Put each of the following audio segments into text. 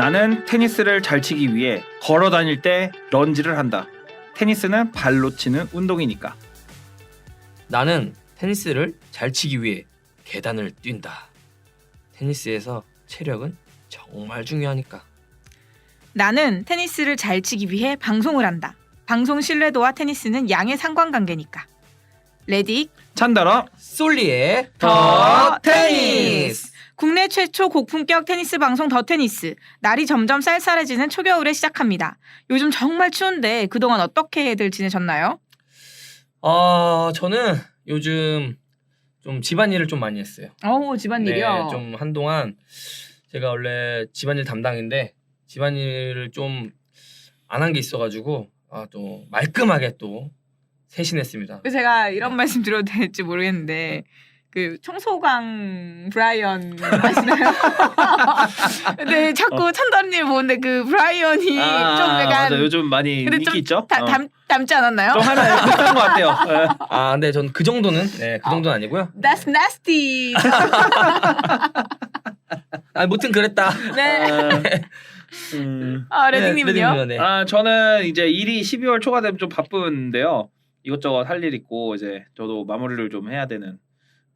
나는 테니스를 잘 치기 위해 걸어 다닐 때 런지를 한다. 테니스는 발로 치는 운동이니까. 나는 테니스를 잘 치기 위해 계단을 뛴다. 테니스에서 체력은 정말 중요하니까. 나는 테니스를 잘 치기 위해 방송을 한다. 방송 신뢰도와 테니스는 양의 상관관계니까. 레디 찬다라 솔리의 더 테니스. 국내 최초 고품격 테니스 방송 더 테니스. 날이 점점 쌀쌀해지는 초겨울에 시작합니다. 요즘 정말 추운데 그동안 어떻게들 지내셨나요? 아 저는 요즘 좀 집안일을 좀 많이 했어요. 어우 집안일이요. 네, 좀 한동안 제가 원래 집안일 담당인데 집안일을 좀 안 한 게 있어가지고 아, 또 말끔하게 또 세신했습니다. 제가 이런 말씀 드려도 될지 모르겠는데 그 청소강 브라이언 아시나요? 근데 자꾸 찬다님 보는데 그 브라이언이 좀 약간 맞아. 요즘 많이 근데 인기 좀 있죠. 다- 어. 닮, 닮지 않았나요? 좀 하나 비슷한 것 같아요. 예. 아 근데 전 그 정도는 네, 그 정도는 아니고요. That's nasty. 아 무튼 그랬다. 네. 아, 음. 아 네, 레딩님은요? 레딩님은, 네. 아 저는 이제 일이 12월 초가 되면 좀 바쁜데요. 이것저것 할 일 있고 이제 저도 마무리를 좀 해야 되는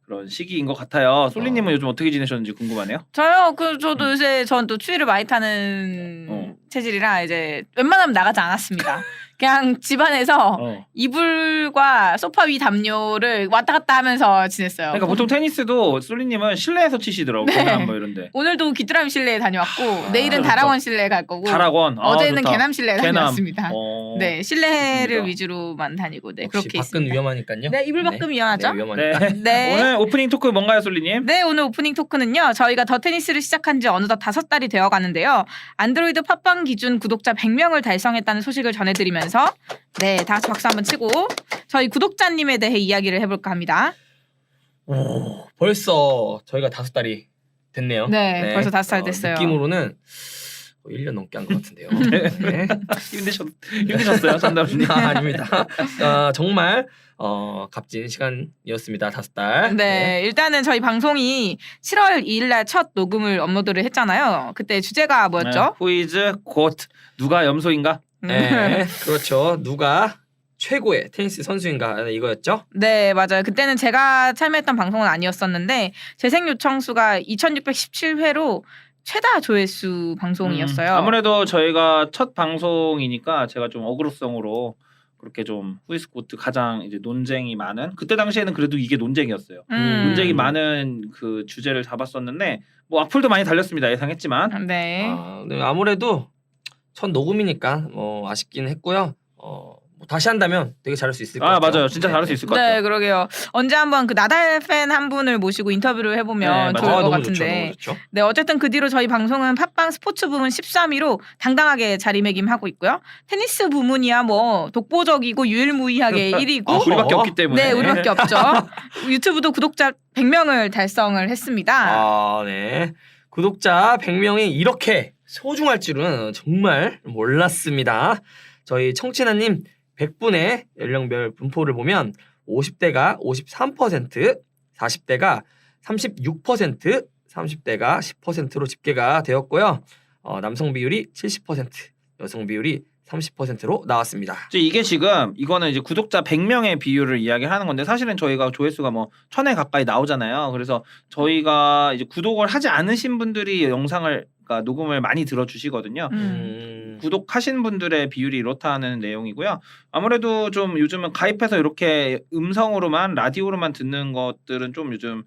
그런 시기인 것 같아요. 솔리님은 요즘 어떻게 지내셨는지 궁금하네요. 저요. 그 저도 요새 전 또 추위를 많이 타는 어. 체질이라 이제 웬만하면 나가지 않았습니다. 그냥 집안에서 어. 이불과 소파 위 담요를 왔다 갔다 하면서 지냈어요. 그러니까 보통 테니스도 솔리님은 실내에서 치시더라고. 네. 뭐 이런데. 오늘도 귀뚜라미 실내에 다녀왔고 아, 내일은 좋다. 다락원 실내에 갈 거고 다락원. 아, 어제는 좋다. 개남 실내에 개남. 다녀왔습니다. 어. 네 실내를 좋습니다. 위주로만 다니고 네 그렇게 밖은 있습니다. 위험하니까요. 네 이불 밖은 위험하죠? 네, 위험하니까. 네. 네. 오늘 오프닝 토크 뭔가요, 솔리님? 네, 오늘 오프닝 토크는요. 저희가 더 테니스를 시작한 지 어느덧 다섯 달이 되어 가는데요. 안드로이드 팟빵 기준 구독자 100명을 달성했다는 소식을 전해드리면 서 네, 다 같이 박수 한번 치고 저희 구독자님에 대해 이야기를 해볼까 합니다. 오, 벌써 저희가 다섯 달이 됐네요. 네, 벌써 다섯 달 됐어요. 느낌으로는 거의 1년 넘게 한 것 같은데요. 네. 힘드셨 힘드셨어요, 전담님? 아, 아닙니다. 아, 정말 어, 값진 시간이었습니다. 다섯 달. 네, 일단은 저희 방송이 7월 2일 날 첫 녹음을 업로드를 했잖아요. 그때 주제가 뭐였죠? 후이즈 곧 누가 염소인가? 네, 그렇죠. 누가 최고의 테니스 선수인가 네, 이거였죠. 네, 맞아요. 그때는 제가 참여했던 방송은 아니었었는데 재생 요청 수가 2,617회로 최다 조회수 방송이었어요. 음, 아무래도 저희가 첫 방송이니까 제가 좀 어그로성으로 그렇게 좀 후이스코트 가장 이제 논쟁이 많은 그때 당시에는 그래도 이게 논쟁이었어요. 음. 논쟁이 많은 그 주제를 잡았었는데 뭐 악플도 많이 달렸습니다. 예상했지만 네. 아, 네, 아무래도 첫 녹음이니까 뭐 아쉽긴 했고요. 어, 뭐 다시 한다면 되게 잘할 수 있을 것 아 같아요. 맞아요, 진짜 잘할 수 있을 것 네, 같아요. 그러게요. 언제 한번 그 나달 팬 한 분을 모시고 인터뷰를 해보면 네, 좋을 맞아요. 것 너무 좋죠, 같은데. 너무 좋죠. 네, 어쨌든 그 뒤로 저희 방송은 팟빵 스포츠 부문 13위로 당당하게 자리매김하고 있고요. 테니스 부문이야 뭐 독보적이고 유일무이하게 1위고. 아, 우리밖에 없기 때문에. 네, 우리밖에 없죠. 유튜브도 구독자 100명을 달성을 했습니다. 아, 네. 구독자 100명이 이렇게 소중할 줄은 정말 몰랐습니다. 저희 청취자님 100분의 연령별 분포를 보면 50대가 53%, 40대가 36%, 30대가 10%로 집계가 되었고요. 어, 남성 비율이 70%, 여성 비율이 30%로 나왔습니다. 이게 지금 이거는 이제 구독자 100명의 비율을 이야기하는 건데 사실은 저희가 조회수가 뭐 천에 가까이 나오잖아요. 그래서 저희가 이제 구독을 하지 않으신 분들이 영상을 그러니까 녹음을 많이 들어주시거든요. 음. 음, 구독하신 분들의 비율이 이렇다는 내용이고요. 아무래도 좀 요즘은 가입해서 이렇게 음성으로만 라디오로만 듣는 것들은 좀 요즘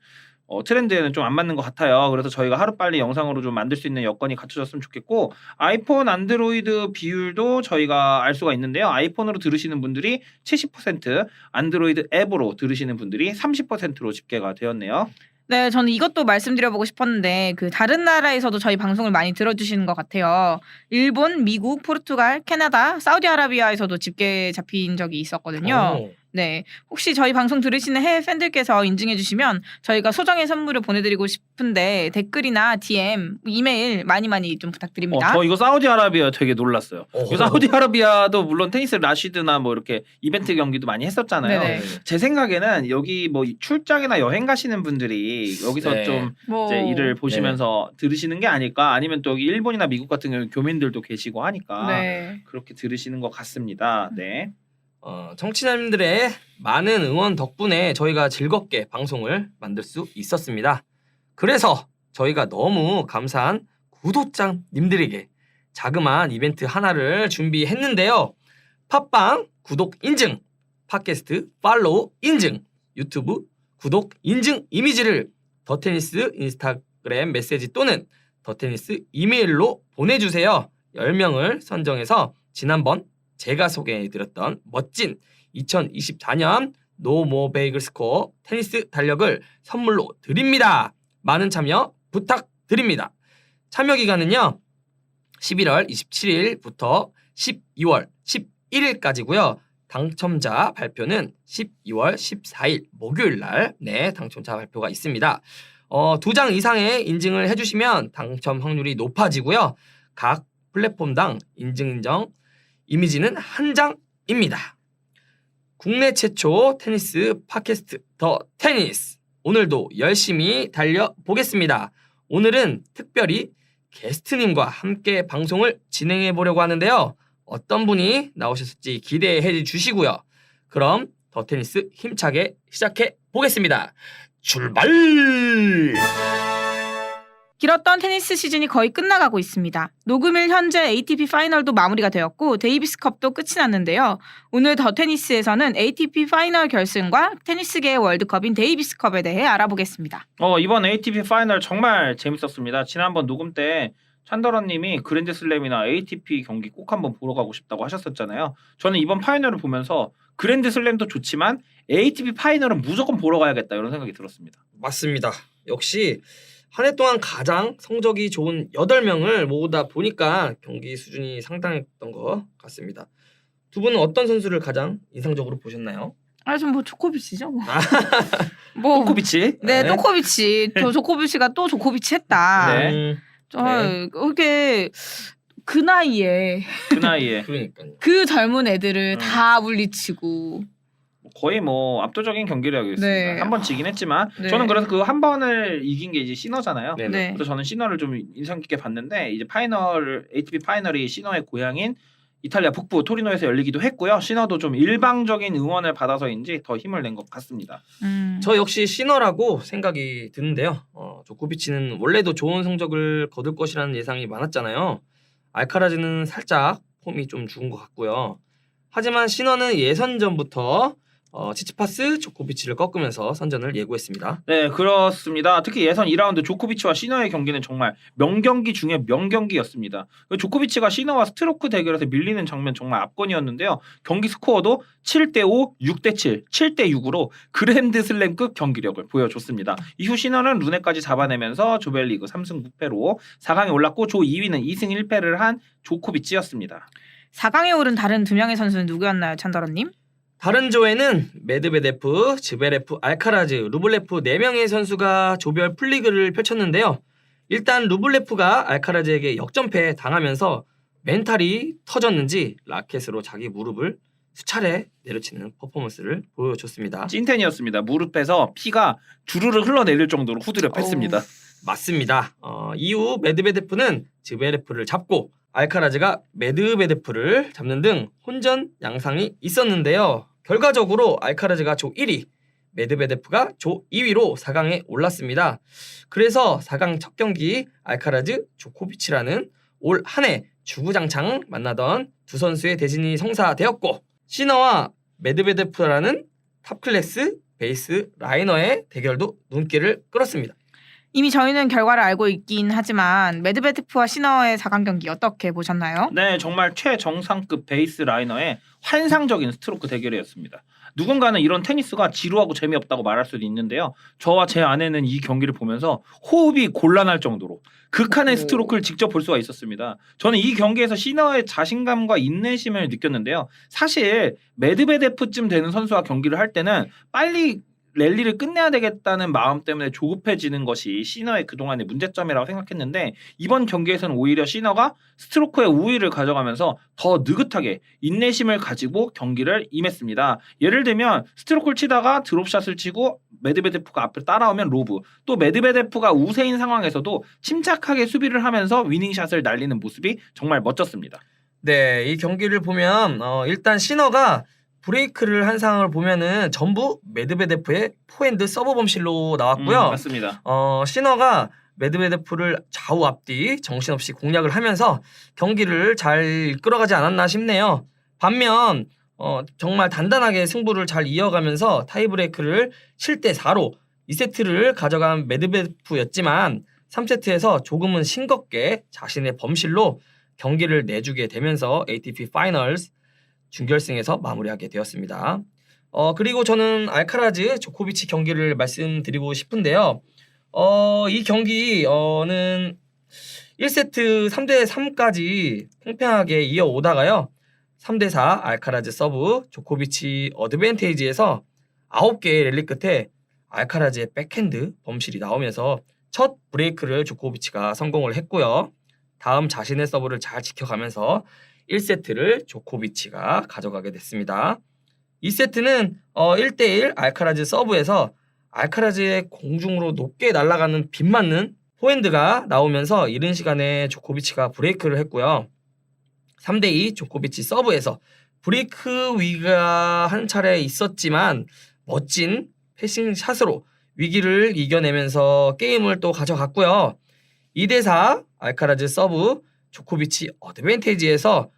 어, 트렌드에는 좀 안 맞는 것 같아요. 그래서 저희가 하루빨리 영상으로 좀 만들 수 있는 여건이 갖춰졌으면 좋겠고 아이폰, 안드로이드 비율도 저희가 알 수가 있는데요. 아이폰으로 들으시는 분들이 70%, 안드로이드 앱으로 들으시는 분들이 30%로 집계가 되었네요. 네, 저는 이것도 말씀드려보고 싶었는데 그 다른 나라에서도 저희 방송을 많이 들어주시는 것 같아요. 일본, 미국, 포르투갈, 캐나다, 사우디아라비아에서도 집계 잡힌 적이 있었거든요. 오. 네. 혹시 저희 방송 들으시는 해외 팬들께서 인증해 주시면 저희가 소정의 선물을 보내드리고 싶은데 댓글이나 DM, 이메일 많이 많이 좀 어, 부탁드립니다. 저 이거 사우디아라비아 되게 놀랐어요. 이 사우디아라비아도 물론 테니스 라시드나 뭐 이렇게 이벤트 경기도 많이 했었잖아요. 네네. 제 생각에는 여기 뭐 출장이나 여행 가시는 분들이 여기서 네. 좀 뭐 이제 일을 보시면서 들으시는 게 아닐까 아니면 또 여기 일본이나 미국 같은 경우 교민들도 계시고 하니까 네. 그렇게 들으시는 것 같습니다. 네. 어, 청취자님들의 많은 응원 덕분에 저희가 즐겁게 방송을 만들 수 있었습니다. 그래서 저희가 너무 감사한 구독자님들에게 자그마한 이벤트 하나를 준비했는데요. 팟빵 구독 인증, 팟캐스트 팔로우 인증, 유튜브 구독 인증 이미지를 더테니스 인스타그램 메시지 또는 더테니스 이메일로 보내주세요. 10명을 선정해서 지난번 제가 소개해드렸던 멋진 2024년 노모 베이글 스코어 테니스 달력을 선물로 드립니다. 많은 참여 부탁드립니다. 참여 기간은요. 11월 27일부터 12월 11일까지고요. 당첨자 발표는 12월 14일 목요일 날 네, 당첨자 발표가 있습니다. 어, 두 장 이상의 인증을 해주시면 당첨 확률이 높아지고요. 각 플랫폼당 인증 인정 이미지는 한 장입니다. 국내 최초 테니스 팟캐스트 더 테니스 오늘도 열심히 달려 보겠습니다. 오늘은 특별히 게스트님과 함께 방송을 진행해 보려고 하는데요. 어떤 분이 나오셨을지 기대해 주시고요. 그럼 더 테니스 힘차게 시작해 보겠습니다. 출발! 길었던 테니스 시즌이 거의 끝나가고 있습니다. 녹음일 현재 ATP 파이널도 마무리가 되었고 데이비스컵도 끝이 났는데요. 오늘 더 테니스에서는 ATP 파이널 결승과 테니스계의 월드컵인 데이비스컵에 대해 알아보겠습니다. 어, 이번 ATP 파이널 정말 재밌었습니다. 지난번 녹음 때 찬더러님이 그랜드슬램이나 ATP 경기 꼭 한번 보러 가고 싶다고 하셨었잖아요. 저는 이번 파이널을 보면서 그랜드슬램도 좋지만 ATP 파이널은 무조건 보러 가야겠다 이런 생각이 들었습니다. 맞습니다. 역시 한 해 동안 가장 성적이 좋은 8명을 모으다 보니까 경기 수준이 상당했던 것 같습니다. 두 분은 어떤 선수를 가장 인상적으로 보셨나요? 아, 좀뭐 조코비치죠. 뭐. 아. 뭐 코코비치. 네, 네. 조코비치. 또 조코비치가 또 조코비치 했다. 네. 음, 저 네. 그게 그 나이에 그 나이에 그러니까요. 그 젊은 애들을 음. 다 물리치고 거의 뭐 압도적인 경기력이었습니다. 네. 한 번 지긴 했지만 네. 저는 그래서 그 한 번을 이긴 게 이제 시너잖아요. 네. 네. 그래서 저는 시너를 좀 인상 깊게 봤는데 이제 파이널 ATP 파이널이 시너의 고향인 이탈리아 북부 토리노에서 열리기도 했고요. 시너도 좀 일방적인 응원을 받아서인지 더 힘을 낸 것 같습니다. 음. 저 역시 시너라고 생각이 드는데요. 어, 조코비치는 원래도 좋은 성적을 거둘 것이라는 예상이 많았잖아요. 알카라즈는 살짝 폼이 좀 죽은 것 같고요. 하지만 시너는 예선 전부터 어, 치치파스, 조코비치를 꺾으면서 선전을 예고했습니다. 네, 그렇습니다. 특히 예선 2라운드 조코비치와 시너의 경기는 정말 명경기 중에 명경기였습니다. 조코비치가 시너와 스트로크 대결에서 밀리는 장면 정말 압권이었는데요. 경기 스코어도 7대 5, 6대 7, 7대 6으로 그랜드 슬램급 경기력을 보여줬습니다. 이후 시너는 루네까지 잡아내면서 조별리그 3승 9패로 4강에 올랐고 조 2위는 2승 1패를 한 조코비치였습니다. 4강에 오른 다른 두 명의 선수는 누구였나요, 찬더러님? 다른 조에는 메드베데프, 즈베레프, 알카라즈, 루블레프 4명의 선수가 조별 풀리그를 펼쳤는데요. 일단 루블레프가 알카라즈에게 역전패 당하면서 멘탈이 터졌는지 라켓으로 자기 무릎을 수차례 내려치는 퍼포먼스를 보여줬습니다. 찐텐이었습니다. 무릎에서 피가 주르르 흘러내릴 정도로 후드려 뺐습니다. 맞습니다. 어, 이후 메드베데프는 즈베레프를 잡고 알카라즈가 메드베데프를 잡는 등 혼전 양상이 있었는데요. 결과적으로 알카라즈가 조 1위, 메드베데프가 조 2위로 4강에 올랐습니다. 그래서 4강 첫 경기 알카라즈 조코비치라는 올 한 해 주구장창 만나던 두 선수의 대진이 성사되었고 시너와 메드베데프라는 탑클래스 베이스 라이너의 대결도 눈길을 끌었습니다. 이미 저희는 결과를 알고 있긴 하지만 메드베데프와 시너의 4강 경기 어떻게 보셨나요? 네, 정말 최정상급 베이스 라이너의 환상적인 스트로크 대결이었습니다. 누군가는 이런 테니스가 지루하고 재미없다고 말할 수도 있는데요. 저와 제 아내는 이 경기를 보면서 호흡이 곤란할 정도로 극한의 오. 스트로크를 직접 볼 수가 있었습니다. 저는 이 경기에서 시너의 자신감과 인내심을 느꼈는데요. 사실 메드베데프쯤 되는 선수와 경기를 할 때는 빨리 랠리를 끝내야 되겠다는 마음 때문에 조급해지는 것이 시너의 그동안의 문제점이라고 생각했는데 이번 경기에서는 오히려 시너가 스트로크의 우위를 가져가면서 더 느긋하게 인내심을 가지고 경기를 임했습니다. 예를 들면 스트로크를 치다가 드롭샷을 치고 메드베데프가 앞을 따라오면 로브 또 메드베데프가 우세인 상황에서도 침착하게 수비를 하면서 위닝샷을 날리는 모습이 정말 멋졌습니다. 네, 이 경기를 보면 어, 일단 시너가 브레이크를 한 상황을 보면은 전부 메드베데프의 포핸드 서브 범실로 나왔고요. 음, 맞습니다. 어, 시너가 메드베데프를 좌우 앞뒤 정신없이 공략을 하면서 경기를 잘 이끌어가지 않았나 싶네요. 반면 어, 정말 단단하게 승부를 잘 이어가면서 타이브레이크를 7대 4로 2세트를 가져간 메드베데프였지만 3세트에서 조금은 싱겁게 자신의 범실로 경기를 내주게 되면서 ATP 파이널스 준결승에서 마무리하게 되었습니다. 어, 그리고 저는 알카라즈 조코비치 경기를 말씀드리고 싶은데요. 어, 이 경기는 1세트 3대 3까지 팽팽하게 이어오다가요. 3대 4 알카라즈 서브 조코비치 어드밴테이지에서 9개의 랠리 끝에 알카라즈의 백핸드 범실이 나오면서 첫 브레이크를 조코비치가 성공을 했고요. 다음 자신의 서브를 잘 지켜가면서 1세트를 조코비치가 가져가게 됐습니다. 2세트는 어 1대1 알카라즈 서브에서 알카라즈의 공중으로 높게 날아가는 빗 맞는 포핸드가 나오면서 이른 시간에 조코비치가 브레이크를 했고요. 3대2 조코비치 서브에서 브레이크 위기가 한 차례 있었지만 멋진 패싱 샷으로 위기를 이겨내면서 게임을 또 가져갔고요. 2대4 알카라즈 서브 조코비치 어드밴테이지에서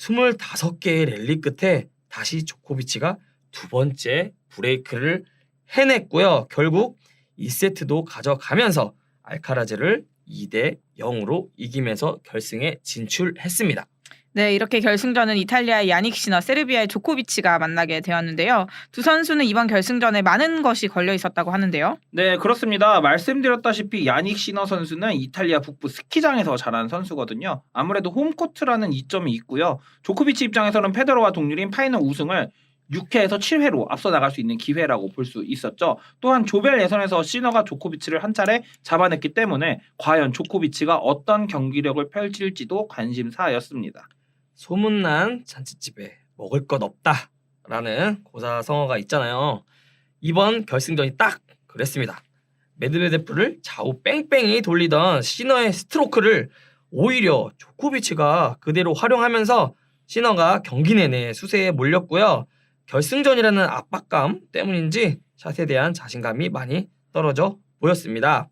25개의 랠리 끝에 다시 조코비치가 두 번째 브레이크를 해냈고요. 결국 2세트도 가져가면서 알카라즈를 2대 0으로 이기면서 결승에 진출했습니다. 네, 이렇게 결승전은 이탈리아의 야닉 시너, 세르비아의 조코비치가 만나게 되었는데요. 두 선수는 이번 결승전에 많은 것이 걸려 있었다고 하는데요. 네, 그렇습니다. 말씀드렸다시피 야닉 시너 선수는 이탈리아 북부 스키장에서 자란 선수거든요. 아무래도 홈코트라는 이점이 있고요. 조코비치 입장에서는 페데러와 동률인 파이널 우승을 6회에서 7회로 앞서 나갈 수 있는 기회라고 볼 수 있었죠. 또한 조별 예선에서 시너가 조코비치를 한 차례 잡아냈기 때문에 과연 조코비치가 어떤 경기력을 펼칠지도 관심사였습니다. 소문난 잔치집에 먹을 것 없다라는 고사성어가 있잖아요. 이번 결승전이 딱 그랬습니다. 메드베데프를 좌우 뺑뺑이 돌리던 시너의 스트로크를 오히려 조코비치가 그대로 활용하면서 시너가 경기 내내 수세에 몰렸고요. 결승전이라는 압박감 때문인지 샷에 대한 자신감이 많이 떨어져 보였습니다.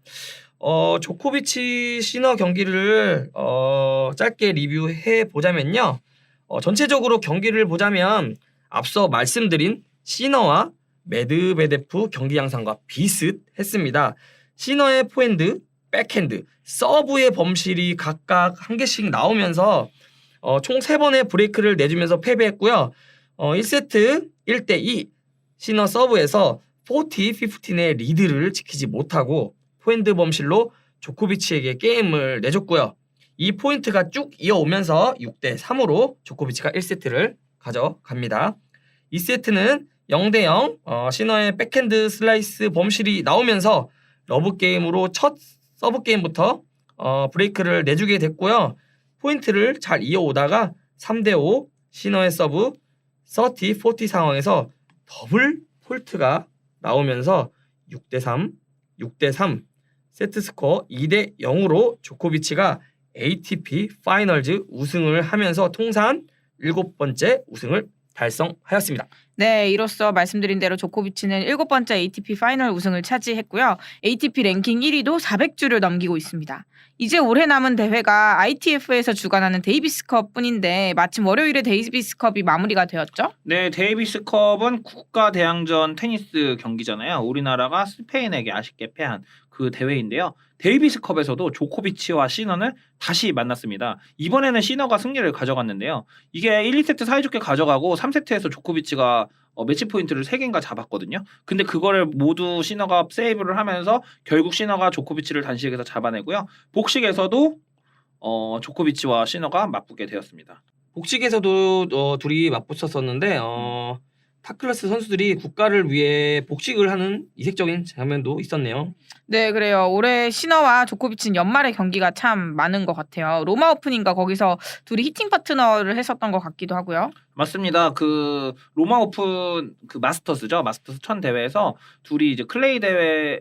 어, 조코비치 시너 경기를 어, 짧게 리뷰해 보자면요. 어, 전체적으로 경기를 보자면 앞서 말씀드린 시너와 메드베데프 경기 양상과 비슷했습니다. 시너의 포핸드, 백핸드, 서브의 범실이 각각 한 개씩 나오면서 어, 총 3번의 브레이크를 내주면서 패배했고요. 어, 1세트 1대2 시너 서브에서 40, 15의 리드를 지키지 못하고 포핸드 범실로 조코비치에게 게임을 내줬고요. 이 포인트가 쭉 이어오면서 6대 3으로 조코비치가 1세트를 가져갑니다. 2세트는 0대 0 어, 시너의 백핸드 슬라이스 범실이 나오면서 러브 게임으로 첫 서브 게임부터 어, 브레이크를 내주게 됐고요. 포인트를 잘 이어오다가 3대 5 시너의 서브 30, 40 상황에서 더블 폴트가 나오면서 6대 3, 6대 3 세트 스코어 2대 0으로 조코비치가 ATP 파이널즈 우승을 하면서 통산 일곱 번째 우승을 달성하였습니다. 네, 이로써 말씀드린 대로 조코비치는 일곱 번째 ATP 파이널 우승을 차지했고요. ATP 랭킹 1위도 400주를 넘기고 있습니다. 이제 올해 남은 대회가 ITF에서 주관하는 데이비스컵 뿐인데 마침 월요일에 데이비스컵이 마무리가 되었죠. 네, 데이비스컵은 국가 대항전 테니스 경기잖아요. 우리나라가 스페인에게 아쉽게 패한 그 대회인데요. 데이비스컵에서도 조코비치와 시너는 다시 만났습니다. 이번에는 시너가 승리를 가져갔는데요. 이게 1, 2세트 사이좋게 가져가고 3세트에서 조코비치가 어, 매치 포인트를 3개인가 잡았거든요. 근데 그거를 모두 시너가 세이브를 하면서 결국 시너가 조코비치를 단식에서 잡아내고요. 복식에서도 어, 조코비치와 시너가 맞붙게 되었습니다. 복식에서도 어, 둘이 맞붙었었는데 어, 탑클래스 선수들이 국가를 위해 복식을 하는 이색적인 장면도 있었네요. 네, 그래요. 올해 시너와 조코비치는 연말에 경기가 참 많은 것 같아요. 로마 오픈인가 거기서 둘이 히팅 파트너를 했었던 것 같기도 하고요. 맞습니다. 그 로마 오픈 그 마스터스죠. 마스터스 천 대회에서 둘이 이제 클레이 대회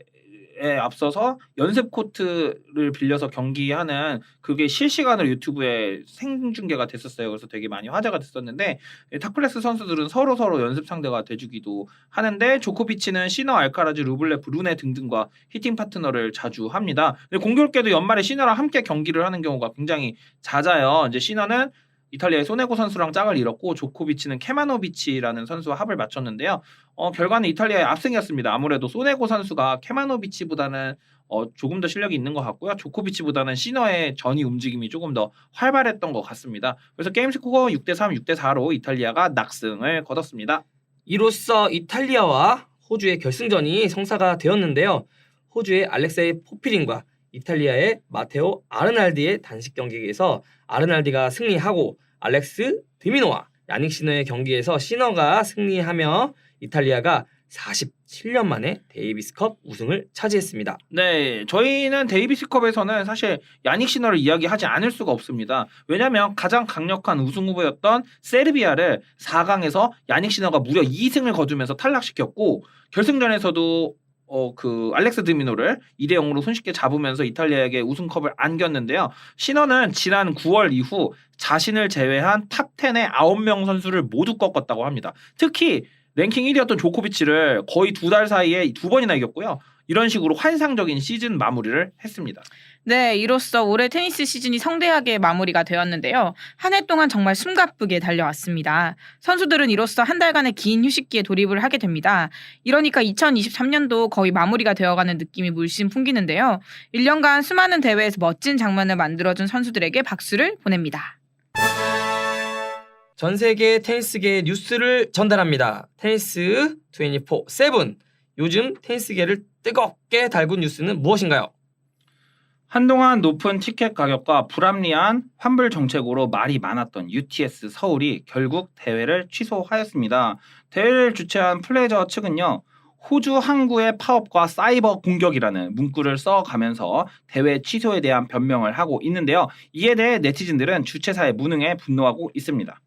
에 앞서서 연습 코트를 빌려서 경기하는 그게 실시간으로 유튜브에 생중계가 됐었어요. 그래서 되게 많이 화제가 됐었는데 이 탑클래스 선수들은 서로 서로 연습 상대가 돼주기도 하는데 조코비치는 시너, 알카라즈, 루블레프, 루네 등등과 히팅 파트너를 자주 합니다. 근데 공교롭게도 연말에 시너랑 함께 경기를 하는 경우가 굉장히 잦아요. 이제 시너는 이탈리아의 소네고 선수랑 짝을 이뤘고 조코비치는 케마노비치라는 선수와 합을 맞췄는데요. 어, 결과는 이탈리아의 압승이었습니다. 아무래도 소네고 선수가 케마노비치보다는 어, 조금 더 실력이 있는 것 같고요. 조코비치보다는 시너의 전이 움직임이 조금 더 활발했던 것 같습니다. 그래서 게임 스코어 6대3, 6대4로 이탈리아가 낙승을 거뒀습니다. 이로써 이탈리아와 호주의 결승전이 성사가 되었는데요. 호주의 알렉세이 포피린과 이탈리아의 마테오 아르날디의 단식 경기에서 아르날디가 승리하고 알렉스 드미노와 야닉 시너의 경기에서 시너가 승리하며 이탈리아가 47년 만에 데이비스컵 우승을 차지했습니다. 네, 저희는 데이비스컵에서는 사실 야닉 시너를 이야기하지 않을 수가 없습니다. 왜냐하면 가장 강력한 우승 후보였던 세르비아를 4강에서 야닉 시너가 무려 2승을 거두면서 탈락시켰고 결승전에서도 어 그 알렉스 드미노를 2대 0으로 손쉽게 잡으면서 이탈리아에게 우승컵을 안겼는데요. 시너는 지난 9월 이후 자신을 제외한 탑 10의 9명 선수를 모두 꺾었다고 합니다. 특히 랭킹 1위였던 조코비치를 거의 두 달 사이에 두 번이나 이겼고요. 이런 식으로 환상적인 시즌 마무리를 했습니다. 네, 이로써 올해 테니스 시즌이 성대하게 마무리가 되었는데요. 한 해 동안 정말 숨가쁘게 달려왔습니다. 선수들은 이로써 한 달간의 긴 휴식기에 돌입을 하게 됩니다. 이러니까 2023년도 거의 마무리가 되어가는 느낌이 물씬 풍기는데요. 1년간 수많은 대회에서 멋진 장면을 만들어준 선수들에게 박수를 보냅니다. 전 세계 테니스계 뉴스를 전달합니다. 테니스 24/7 요즘 테니스계를 뜨겁게 달군 뉴스는 무엇인가요? 한동안 높은 티켓 가격과 불합리한 환불 정책으로 말이 많았던 UTS 서울이 결국 대회를 취소하였습니다. 대회를 주최한 플레저 측은요. 호주 항구의 파업과 사이버 공격이라는 문구를 써가면서 대회 취소에 대한 변명을 하고 있는데요. 이에 대해 네티즌들은 주최사의 무능에 분노하고 있습니다.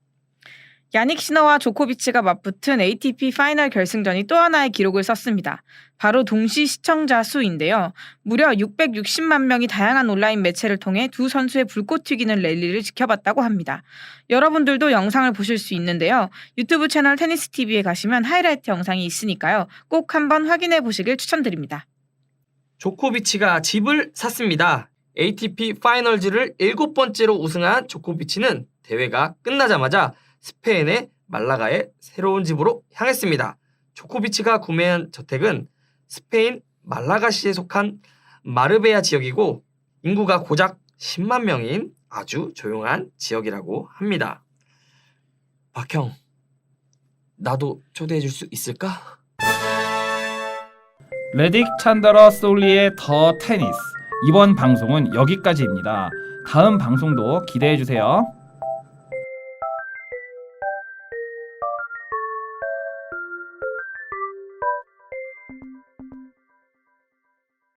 야닉 시너와 조코비치가 맞붙은 ATP 파이널 결승전이 또 하나의 기록을 썼습니다. 바로 동시 시청자 수인데요. 무려 660만 명이 다양한 온라인 매체를 통해 두 선수의 불꽃 튀기는 랠리를 지켜봤다고 합니다. 여러분들도 영상을 보실 수 있는데요. 유튜브 채널 테니스 TV에 가시면 하이라이트 영상이 있으니까요. 꼭 한번 확인해 보시길 추천드립니다. 조코비치가 집을 샀습니다. ATP 파이널즈를 일곱 번째로 우승한 조코비치는 대회가 끝나자마자 스페인의 말라가의 새로운 집으로 향했습니다. 조코비치가 구매한 저택은 스페인 말라가시에 속한 마르베야 지역이고 인구가 고작 10만 명인 아주 조용한 지역이라고 합니다. 박형, 나도 초대해 줄 수 있을까? 레딕 찬더러 솔리의 더 테니스 이번 방송은 여기까지입니다. 다음 방송도 기대해 주세요.